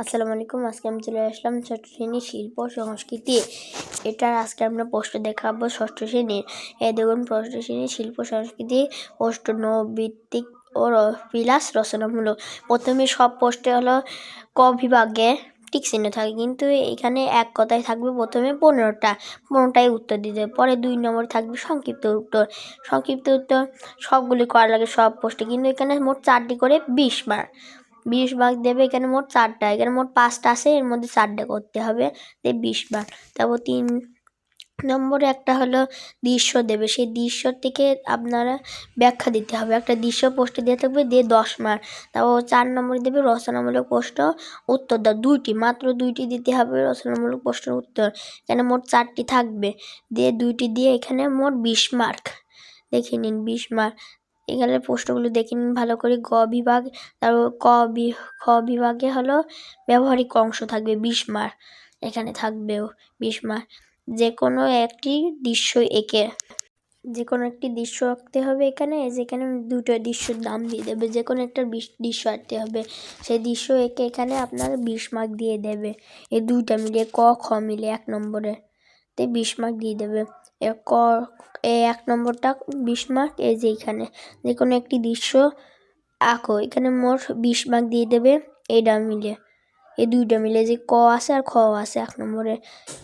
আসসালামু আলাইকুম। আজকে আমি চলে আসলাম ষষ্ঠ শ্রেণির শিল্প সংস্কৃতি। এটার আজকে আমরা পোস্ট দেখাবো ষষ্ঠ শ্রেণির। এ দেখুন, ষষ্ঠ শ্রেণির শিল্প সংস্কৃতি পোস্ট নৈবিত্তিক ও বিলাস রচনামূলক। প্রথমে সব পোস্টে হলো ক বিভাগে টিক চিহ্ন থাকে, কিন্তু এখানে এক কথায় থাকবে প্রথমে পনেরোটা। পনেরোটাই উত্তর দিতে পরে দুই নম্বর থাকবে সংক্ষিপ্ত উত্তর। সংক্ষিপ্ত উত্তর, সবগুলি করা লাগে সব পোস্টে কিন্তু এখানে মোট চারটি করে বিশ মার্ক বিশ ভাগ দেবে এখানে মোট চারটা, এখানে মোট পাঁচটা আছে, এর মধ্যে চারটে করতে হবে দিয়ে বিশ ভাগ। তারপর তিন নম্বরে একটা হলো দৃশ্য দেবে, সেই দৃশ্য থেকে আপনারা ব্যাখ্যা দিতে হবে। একটা দৃশ্য পোস্ট দিয়ে থাকবে, দিয়ে দশ মার্ক। তারপর চার নম্বরে দেবে রচনামূলক প্রশ্ন, উত্তর দাও। দুইটি, মাত্র দুইটি দিতে হবে রচনামূলক প্রশ্নের উত্তর। এখানে মোট চারটি থাকবে, দিয়ে দুইটি দিয়ে এখানে মোট বিশ মার্ক। দেখে নিন, বিশ মার্ক। এখানে প্রশ্নগুলো দেখে নিন ভালো করে। গ বিভাগ, তারপর ক বি, খ বিভাগে হলো ব্যবহারিক অংশ থাকবে, বিশ মার্ক। এখানে থাকবেও বিশ মার্ক। যে কোনো একটি দৃশ্য এঁকে যে কোনো একটি দৃশ্য আঁকতে হবে এখানে যেখানে দুটো দৃশ্যর দাম দিয়ে দেবে। যে কোনো একটা দৃশ্য আঁকতে হবে। সেই দৃশ্য এঁকে এখানে আপনার বিশ মার্ক দিয়ে দেবে। এই দুইটা মিলিয়ে ক, খ মিলে এক নম্বরে তে বিশ মার্ক দিয়ে দেবে। ক এক নম্বরটা বিশ মার্ক এই যে এখানে। যে কোনো একটি দৃশ্য আঁকো, এখানে মোট বিশ মার্ক দিয়ে দেবে এইটা মিলে। এই দুইটা মিলে যে ক আছে আর খ আছে এক নম্বরে।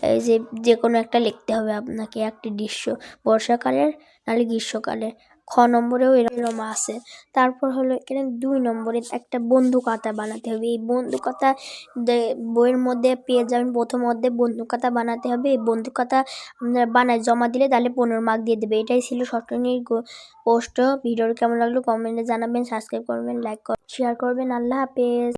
এই যে যে কোনো একটা লিখতে হবে আপনাকে একটি দৃশ্য, বর্ষাকালের নাহলে গ্রীষ্মকালে। খ নম্বরেও এরকম আছে। তারপর হলো এখানে দুই নম্বরে একটা বন্ধুকাতা বানাতে হবে। এই বন্ধুকাতা বইয়ের মধ্যে পেয়ে যাবেন প্রথম অধ্যায়ে বন্ধুকাতা বানাতে হবে। এই বন্ধুকাতা আপনারা বানায় জমা দিলে তাহলে পনেরো মার্ক দিয়ে দেবে। এটাই ছিল সপ্তমীর পোস্ট। ভিডিওর কেমন লাগল কমেন্টে জানাবেন, সাবস্ক্রাইব করবেন লাইক শেয়ার করবেন। আল্লাহ হাফেজ।